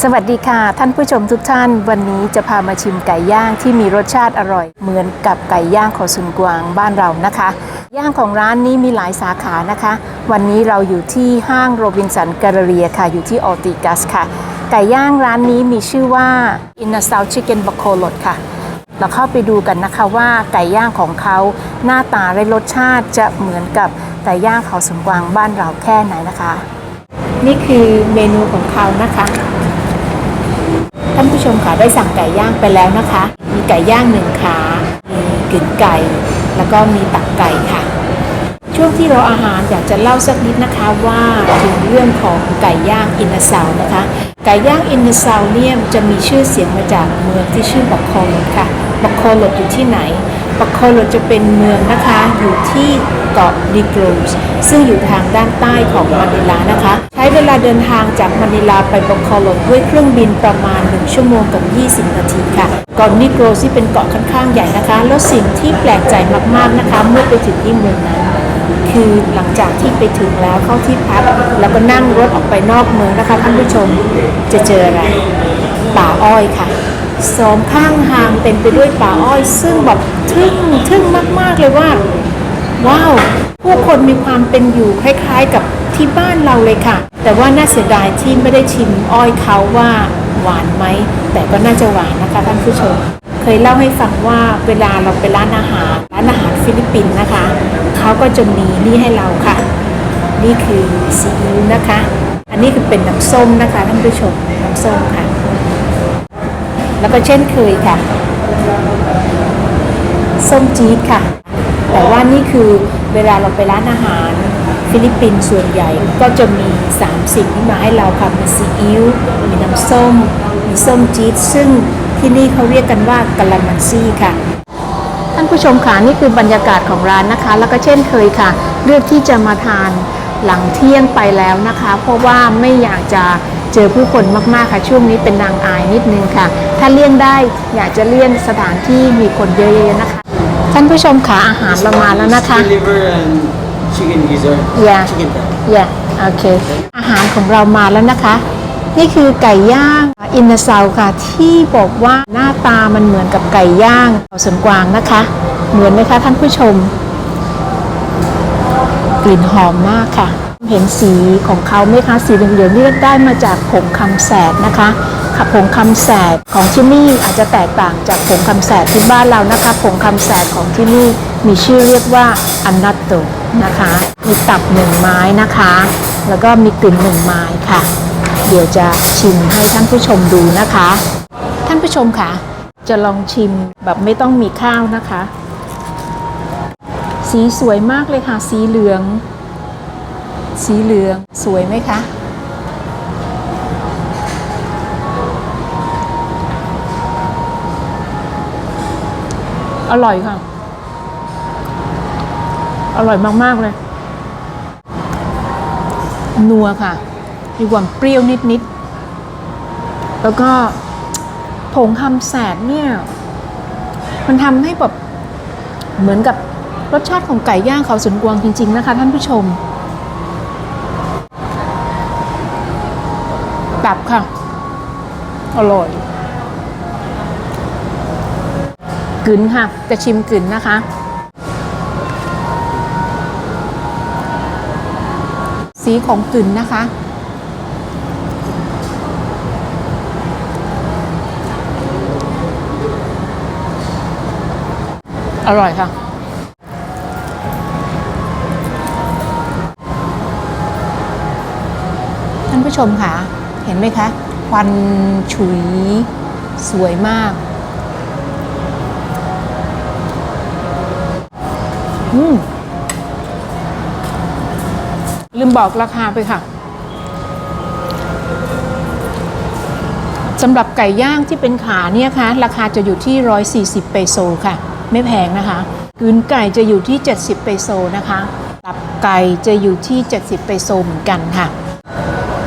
สวัสดีค่ะ ท่านผู้ชมทุกท่าน วันนี้จะพามาชิมไก่ย่างที่มีรสชาติอร่อย เหมือนกับไก่ย่างของซุนกวางบ้านเรานะคะ ย่างของร้านนี้มีหลายสาขานะคะ วันนี้เราอยู่ที่ห้างโรบินสันแกลเรียค่ะ อยู่ที่ออติกัสค่ะ ไก่ย่างร้านนี้มีชื่อว่า i n n a s a u Chicken b a c o l o t ค่ะ เราเข้าไปดูกันนะคะว่าไก่ย่างของเขาหน้าตาและรสชาติจะเหมือนกับไก่ย่างเขาสุนกวางบ้านเราแค่ไหนนะคะ นี่คือเมนูของเขานะคะ ท่านผู้ชมค่ะได้สั่งไก่ย่างไปแล้วนะคะ มีไก่ย่างหนึ่งขา มีกึ่นไก่ แล้วก็มีตับไก่ค่ะ ช่วงที่เรออาหารอยากจะเล่าสักนิดนะคะว่าถึงเรื่องของไก่ย่างอินนซาวนะคะ ไก่ย่างอินนซาวเนี่ยจะมีชื่อเสียงมาจากเมืองที่ชื่อบักคอลดค่ะ บักคอลดอยู่ที่ไหน บักคอลดจะเป็นเมืองนะคะอยู่ที่เกาะดิโกรสซึ่งอยู่ทางด้านใต้ของมะนิลานะคะ ช้เวลาเดินทางจากมะนิลาไปบักคอลดด้วยเครื่องบินประมาณ 1 ชั่วโมงกับ 20 นาทีค่ะเกาะดิโกรสที่เป็นเกาะค่อนข้างใหญ่นะคะ แล้วสิ่งที่แปลกใจมากๆนะคะ เมื่อไปถึงที่เมืองนั้น คือหลังจากที่ไปถึงแล้วเข้าที่พักแล้วก็นั่งรถออกไปนอกเมืองนะคะท่านผู้ชมจะเจออะไรป่าอ้อยค่ะสองข้างทางเต็มไปด้วยป่าอ้อย ซึ่งแบบทึ่งทึ่งมากๆเลยว่า ว้าว ผู้คนมีความเป็นอยู่คล้าย ๆ กับ ที่บ้านเราเลยค่ะ แต่ว่าน่าเสียดายที่ไม่ได้ชิมอ้อยเขาว่าหวานไหม แต่ก็น่าจะหวานนะคะท่านผู้ชม เคยเล่าให้ฟังว่าเวลาเราไปร้านอาหาร ร้านอาหารฟิลิปปินส์นะคะ เขาก็จะมีนี่ให้เราค่ะ นี่คือซีอิ๊วนะคะ อันนี้คือเป็นน้ำส้มนะคะท่านผู้ชม น้ำส้มค่ะ แล้วก็เช่นเคยค่ะ ส้มจี๊ดค่ะ แต่ว่านี่คือเวลาเราไปร้านอาหาร ฟิลิปปินส์ส่วนใหญ่ก็จะมี 3 สิ่งที่มาให้เราค่ะมีซีอิ๊วมีน้ำส้ม มีส้มจี๊ดซึ่งที่นี่เขาเรียกกันว่ากะละมันซี่ค่ะท่านผู้ชมค่ะนี่คือบรรยากาศของร้านนะคะ แล้วก็เช่นเคยค่ะ เลือกที่จะมาทานหลังเที่ยงไปแล้วนะคะ เพราะว่าไม่อยากจะเจอผู้คนมากๆค่ะ ช่วงนี้เป็นนางอายนิดนึงค่ะ ถ้าเลี่ยงได้อยากจะเลี่ยงสถานที่มีคนเยอะๆนะคะ ท่านผู้ชมค่ะอาหารเรามาแล้วนะคะ Chicken liver and chicken gizzard. Yeah. Chicken breast. อย่าโอเค อาหารของเรามาแล้วนะคะ นี่คือไก่ย่างอินนาซาวค่ะ ที่บอกว่าหน้าตามันเหมือนกับไก่ย่างเขาสวนกวางนะคะ เหมือนไหมคะท่านผู้ชม กลิ่นหอมมากค่ะ เห็นสีของเขาไหมคะ สีเหลืองๆนี่ได้มาจากผงคำแสดนะคะค่ะผงคำแสดของที่นี่อาจจะแตกต่างจากผงคำแสดที่บ้านเรานะคะ ผงคำแสดของที่นี่ มีชื่อเรียกว่าอันนัตโตนะคะ มีตับหนึ่งไม้นะคะ แล้วก็มีกลิ่นหนึ่งไม้ค่ะ เดี๋ยวจะชิมให้ท่านผู้ชมดูนะคะ ท่านผู้ชมค่ะ จะลองชิมแบบไม่ต้องมีข้าวนะคะ สีสวยมากเลยค่ะ สีเหลือง สีเหลืองสวยไหมคะอร่อยค่ะ อร่อยมาก ๆ เลย นัวค่ะ มีความเปรี้ยวนิด ๆ แล้วก็ผงคำแสดเนี่ย มันทำให้แบบเหมือนกับรสชาติของไก่ย่างเขาสวนกวางจริง ๆ นะคะ ท่านผู้ชม ตับค่ะ อร่อยกึนค่ะ จะชิมกึนนะคะ สีของกึนนะคะ อร่อยค่ะ ท่านผู้ชมค่ะ เห็นไหมคะ ควันฉุยสวยมาก อืม บอกราคาไปค่ะสำหรับไก่ย่างที่เป็นขาเนี่ยค่ะราคาจะอยู่ที่ 140 เปโซค่ะ ไม่แพงนะคะกึนไก่จะอยู่ที่ 70 เปโซนะคะตับไก่จะอยู่ที่ 70 เปโซเหมือนกันค่ะ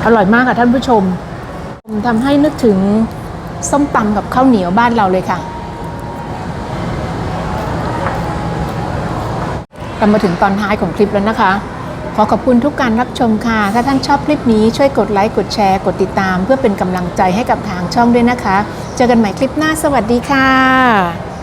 อร่อยมากค่ะท่านผู้ชมทำให้นึกถึงส้มตำกับข้าวเหนียวบ้านเราเลยค่ะเรามาถึงตอนท้ายของคลิปแล้วนะคะ ขอขอบคุณทุกการรับชมค่ะ ถ้าท่านชอบคลิปนี้ช่วยกดไลค์ กดแชร์ กดติดตาม เพื่อเป็นกำลังใจให้กับทางช่องด้วยนะคะ เจอกันใหม่คลิปหน้า สวัสดีค่ะ